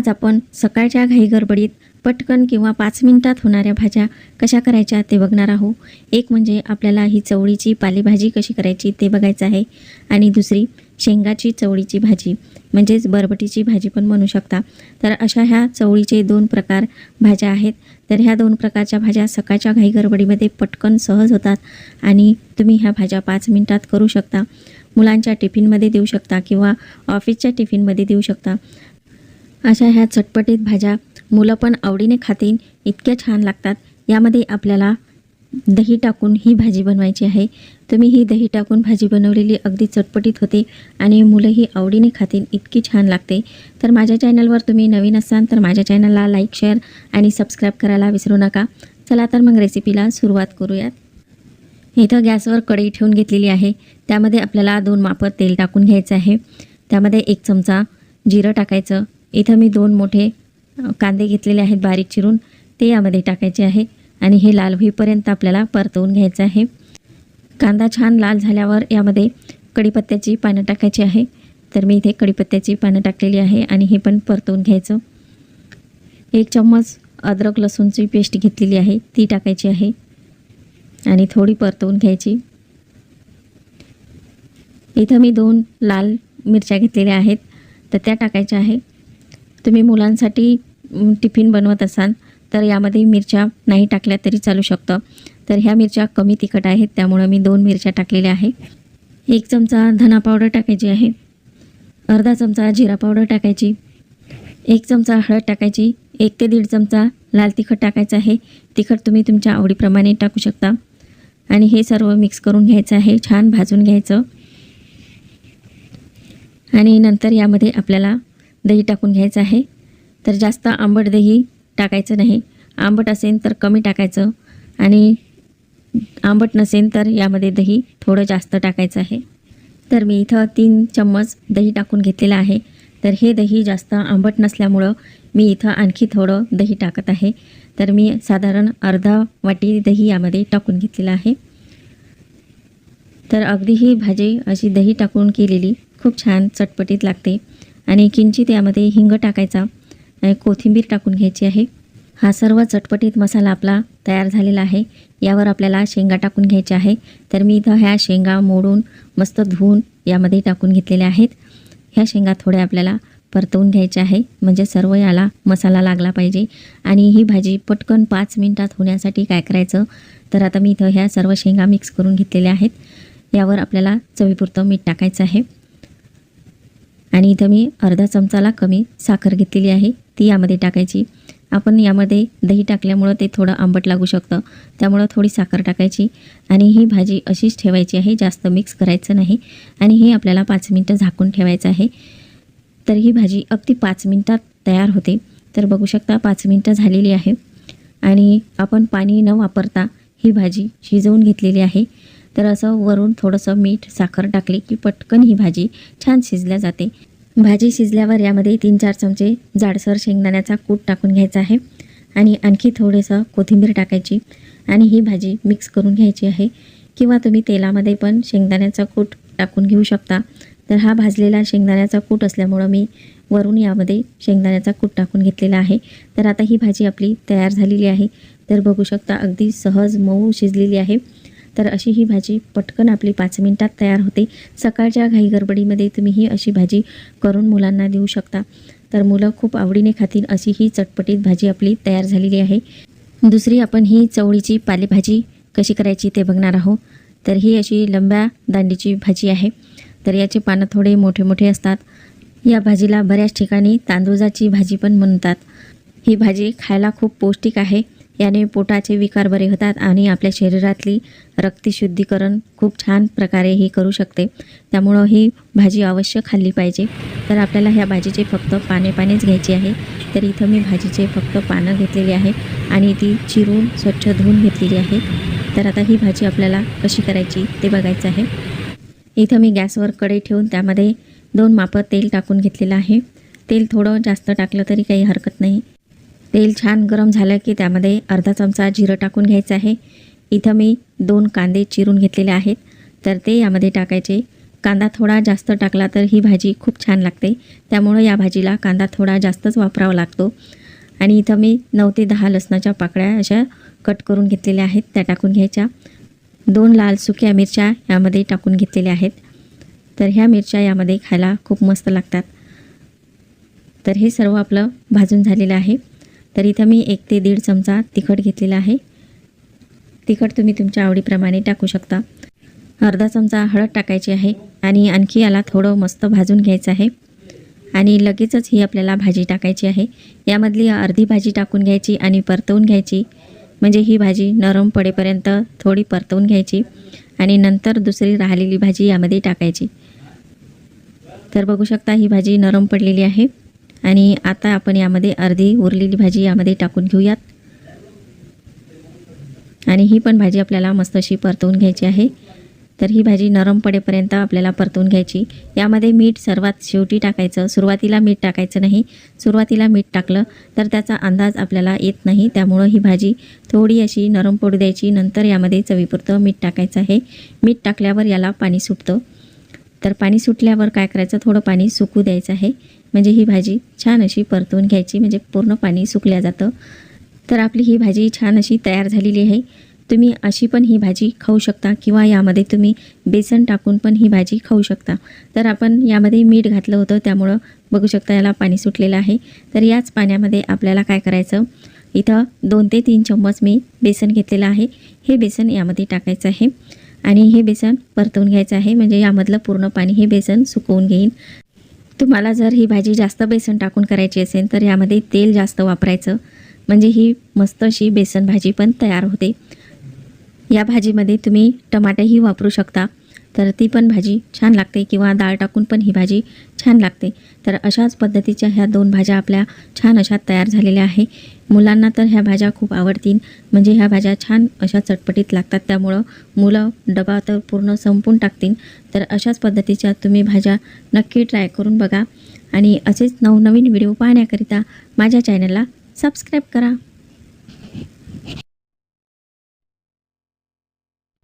आज आपण सकाळच्या घाईगडबडीत पटकन किंवा पाच मिनिटात होणाऱ्या भाज्या कशा करायच्या ते बघणार आहोत. एक म्हणजे आपल्याला ही चवळीची पालेभाजी कशी करायची ते बघायचं आहे. आणि दुसरी शेंगाची चवळीची भाजी म्हणजेच बरबटीची भाजी पण म्हणू शकता. तर अशा ह्या चवळीचे दोन प्रकार भाज्या आहेत. तर ह्या दोन प्रकारच्या भाज्या सकाळच्या घाईगडबडीमध्ये पटकन सहज होतात आणि तुम्ही ह्या भाज्या पाच मिनिटात करू शकता. मुलांच्या टिफिनमध्ये देऊ शकता किंवा ऑफिसच्या टिफिनमध्ये देऊ शकता. अशा ह्या चटपटीत भाज्या मुलं पण आवडीने खातील इतक्या छान लागतात. यामध्ये आपल्याला दही टाकून ही भाजी बनवायची आहे. तुम्ही ही दही टाकून भाजी बनवलेली अगदी चटपटीत होते आणि मुलंही आवडीने खातील इतकी छान लागते. तर माझ्या चॅनलवर तुम्ही नवीन असाल तर माझ्या चॅनलला लाईक शेअर आणि सबस्क्राईब करायला विसरू नका. चला तर मग रेसिपीला सुरुवात करूयात. इथं गॅसवर कढई ठेवून घेतलेली आहे. त्यामध्ये आपल्याला दोन मापं तेल टाकून घ्यायचं आहे. त्यामध्ये एक चमचा जिरं टाकायचं इथं मी दोन मोठे कांदे घेतलेले आहेत बारीक चिरून. ते यामध्ये टाकायचे आहे. आणि हे लाल होईपर्यंत आपल्याला परतवून घ्यायचं आहे. कांदा छान लाल झाल्यावर यामध्ये कढीपत्त्याची पानं टाकायची आहे. तर मी इथे कढीपत्त्याची पानं टाकलेली आहे आणि हे पण परतवून घ्यायचं. एक चम्मच अद्रक लसूणची पेस्ट घेतलेली आहे. ती टाकायची आहे. आणि थोडी परतवून घ्यायची. इथं मी दोन लाल मिरच्या घेतलेल्या आहेत. तर त्या टाकायच्या आहे. तुम्ही मुलांसाठी टिफिन बनवत असाल तर यामध्ये मिरच्या नाही टाकल्या तरी चालू शकतं. तर ह्या मिरच्या कमी तिखट आहेत त्यामुळं मी दोन मिरच्या टाकलेल्या आहे. एक चमचा धना पावडर टाकायची आहे. अर्धा चमचा जिरा पावडर टाकायची. एक चमचा हळद टाकायची. एक ते दीड चमचा लाल तिखट टाकायचं आहे. तिखट तुम्ही तुमच्या आवडीप्रमाणे टाकू शकता. आणि हे सर्व मिक्स करून घ्यायचं आहे. छान भाजून घ्यायचं. आणि नंतर यामध्ये आपल्याला दही टाकून घ्यायचं आहे. तर जास्त आंबट दही टाकायचं नाही. आंबट असेल तर कमी टाकायचं आणि आंबट नसेल तर यामध्ये दही थोडं जास्त टाकायचं आहे. तर मी इथं तीन चम्मच दही टाकून घेतलेलं आहे. तर हे दही जास्त आंबट नसल्यामुळं मी इथं आणखी थोडं दही टाकत आहे. तर मी साधारण अर्धा वाटी दही यामध्ये टाकून घेतलेलं आहे. तर अगदी ही भाजी अशी दही टाकून केलेली खूप छान चटपटीत लागते. आणि किंचित यामध्ये हिंग टाकायचा आणि कोथिंबीर टाकून घ्यायची आहे. हा सर्व चटपटीत मसाला आपला तयार झालेला आहे. यावर आपल्याला शेंगा टाकून घ्यायच्या आहे. तर मी इथं ह्या शेंगा मोडून मस्त धुवून यामध्ये टाकून घेतलेल्या आहेत. ह्या शेंगा थोड्या आपल्याला परतवून घ्यायच्या आहे. म्हणजे सर्व याला मसाला लागला पाहिजे. आणि ही भाजी पटकन पाच मिनटात होण्यासाठी काय करायचं? तर आता मी इथं ह्या सर्व शेंगा मिक्स करून घेतलेल्या आहेत. यावर आपल्याला चवीपुरतं मीठ टाकायचं आहे. आणि इथं मी अर्धा चमचाला कमी साखर घेतलेली आहे. ती यामध्ये टाकायची. आपण यामध्ये दही टाकल्यामुळं ते थोडं आंबट लागू शकतं. त्यामुळं थोडी साखर टाकायची आणि ही भाजी अशीच ठेवायची आहे. जास्त मिक्स करायचं नाही. आणि हे आपल्याला पाच मिनटं झाकून ठेवायचं आहे. तर ही भाजी अगदी पाच मिनटात तयार होते. तर बघू शकता पाच मिनटं झालेली आहे. आणि आपण पाणी न वापरता ही भाजी शिजवून घेतलेली आहे. तर असं वरून थोडंसं मीठ साखर टाकली की पटकन ही भाजी छान शिजल्या जाते. भाजी शिजल्यावर यामध्ये तीन चार चमचे जाडसर शेंगदाण्याचा कूट टाकून घ्यायचा आहे आणि आणखी थोडंसं कोथिंबीर टाकायची आणि ही भाजी मिक्स करून घ्यायची आहे. किंवा तुम्ही तेलामध्ये पण शेंगदाण्याचा कूट टाकून घेऊ शकता. तर हा भाजलेला शेंगदाण्याचा कूट असल्यामुळं मी वरून यामध्ये शेंगदाण्याचा कूट टाकून घेतलेला आहे. तर आता ही भाजी आपली तयार झालेली आहे. तर बघू शकता अगदी सहज मऊ शिजलेली आहे. तर अशी ही भाजी पटकन आपली पाच मिनिटात तयार होते. सकाळच्या घाई गडबडीमध्ये तुम्ही ही अशी भाजी करून मुलांना देऊ शकता. तर मुलं खूप आवडीने खातील अशी ही चटपटीत भाजी आपली तयार झालेली आहे. दुसरी आपण ही चवळीची पालेभाजी कशी करायची ते बघणार आहोत. तर ही अशी लंब्या दांडीची भाजी आहे. तर याचे पानं थोडे मोठे मोठे असतात. या भाजीला बऱ्याच ठिकाणी तांदूळाची भाजी पण म्हणतात. ही भाजी खायला खूप पौष्टिक आहे. याने पोटाचे विकार बरे होतात आणि आपल्या शरीरातली रक्तशुद्धीकरण खूप छान प्रकारे ही करू शकते. त्यामुळं ही भाजी अवश्य खाल्ली पाहिजे. तर आपल्याला ह्या भाजीचे फक्त पाने पानेच घ्यायची आहे. तर इथं मी भाजीचे फक्त पानं घेतलेली आहे आणि ती चिरून स्वच्छ धुवून घेतलेली आहे. तर आता ही भाजी आपल्याला कशी करायची ते बघायचं आहे. इथं मी गॅसवर कढई ठेवून त्यामध्ये दोन मापं तेल टाकून घेतलेलं आहे. तेल थोडं जास्त टाकलं तरी काही हरकत नाही. तेल छान गरम झालं की त्यामध्ये अर्धा चमचा जिरं टाकून घ्यायचं आहे. इथं मी दोन कांदे चिरून घेतलेले आहेत. तर ते यामध्ये टाकायचे. कांदा थोडा जास्त टाकला तर ही भाजी खूप छान लागते. त्यामुळं या भाजीला कांदा थोडा जास्तच वापरावा लागतो. आणि इथं मी नऊ ते दहा लसणाच्या पाकळ्या अशा कट करून घेतलेल्या आहेत. त्या टाकून घ्यायच्या. दोन लाल सुक्या मिरच्या यामध्ये टाकून घेतलेल्या आहेत. तर ह्या मिरच्या यामध्ये खायला खूप मस्त लागतात. तर हे सर्व आपलं भाजून झालेलं आहे. तर इथं मी एक ते दीड चमचा तिखट घेतलेला आहे. तिखट तुम्ही तुमच्या आवडीप्रमाणे टाकू शकता. अर्धा चमचा हळद टाकायची आहे आणि आणखी याला थोडं मस्त भाजून घ्यायचं आहे. आणि लगेचच ही आपल्याला भाजी टाकायची आहे. यामधली अर्धी भाजी टाकून घ्यायची आणि परतवून घ्यायची. म्हणजे ही भाजी नरम पडेपर्यंत थोडी परतवून घ्यायची आणि नंतर दुसरी राहिलेली भाजी यामध्ये टाकायची. तर बघू शकता ही भाजी नरम पडलेली आहे. आणि आता आपण यामध्ये अर्धी उरलेली भाजी यामध्ये टाकून घेऊयात. आणि ही पण भाजी आपल्याला मस्त अशी परतवून घ्यायची आहे. तर ही भाजी नरम पडेपर्यंत आपल्याला परतवून घ्यायची. यामध्ये मीठ सर्वात शेवटी टाकायचं. सुरुवातीला मीठ टाकायचं नाही. सुरुवातीला मीठ टाकलं तर त्याचा अंदाज आपल्याला येत नाही. त्यामुळं ही भाजी थोडी अशी नरम पडू द्यायची. नंतर यामध्ये चवीपुरतं मीठ टाकायचं आहे. मीठ टाकल्यावर याला पाणी सुटतं. तर पाणी सुटल्यावर काय करायचं? थोडं पाणी सुकू द्यायचं आहे. म्हणजे ही भाजी छान अशी परतवून घ्यायची. म्हणजे पूर्ण पाणी सुकल्या जातं. तर आपली ही भाजी छान अशी तयार झालेली आहे. तुम्ही अशी पण ही भाजी खाऊ शकता किंवा यामध्ये तुम्ही बेसन टाकून पण ही भाजी खाऊ शकता. तर आपण यामध्ये मीठ घातलं होतं त्यामुळं बघू शकता याला पाणी सुटलेलं आहे. तर याच पाण्यामध्ये आपल्याला काय करायचं? इथं दोन ते तीन चम्मच मी बेसन घेतलेलं आहे. हे बेसन यामध्ये टाकायचं आहे. आणि हे बेसन परतवून घ्यायचं आहे. म्हणजे यामधलं पूर्ण पाणी हे बेसन सुकवून घेईन. तुम्हाला जर ही भाजी जास्त बेसन टाकून करायची असेल तर यामध्ये तेल जास्त वापरायचं. म्हणजे ही मस्त अशी बेसन भाजी पण तयार होते. या भाजीमध्ये तुम्ही टमाटेही वापरू शकता. तर ती पण भाजी छान लागते किंवा डाळ टाकून पण ही भाजी छान लागते. तर अशाच पद्धतीच्या ह्या दोन भाज्या आपल्या छान अशा तयार झालेल्या आहे. मुलांना तर ह्या भाज्या खूप आवडतील. म्हणजे ह्या भाज्या छान अशा चटपटीत लागतात. त्यामुळं मुलं डबा तर पूर्ण संपून टाकतील. तर अशाच पद्धतीच्या तुम्ही भाज्या नक्की ट्राय करून बघा. आणि असेच नवनवीन व्हिडिओ पाहण्याकरिता माझ्या चॅनलला सबस्क्राईब करा.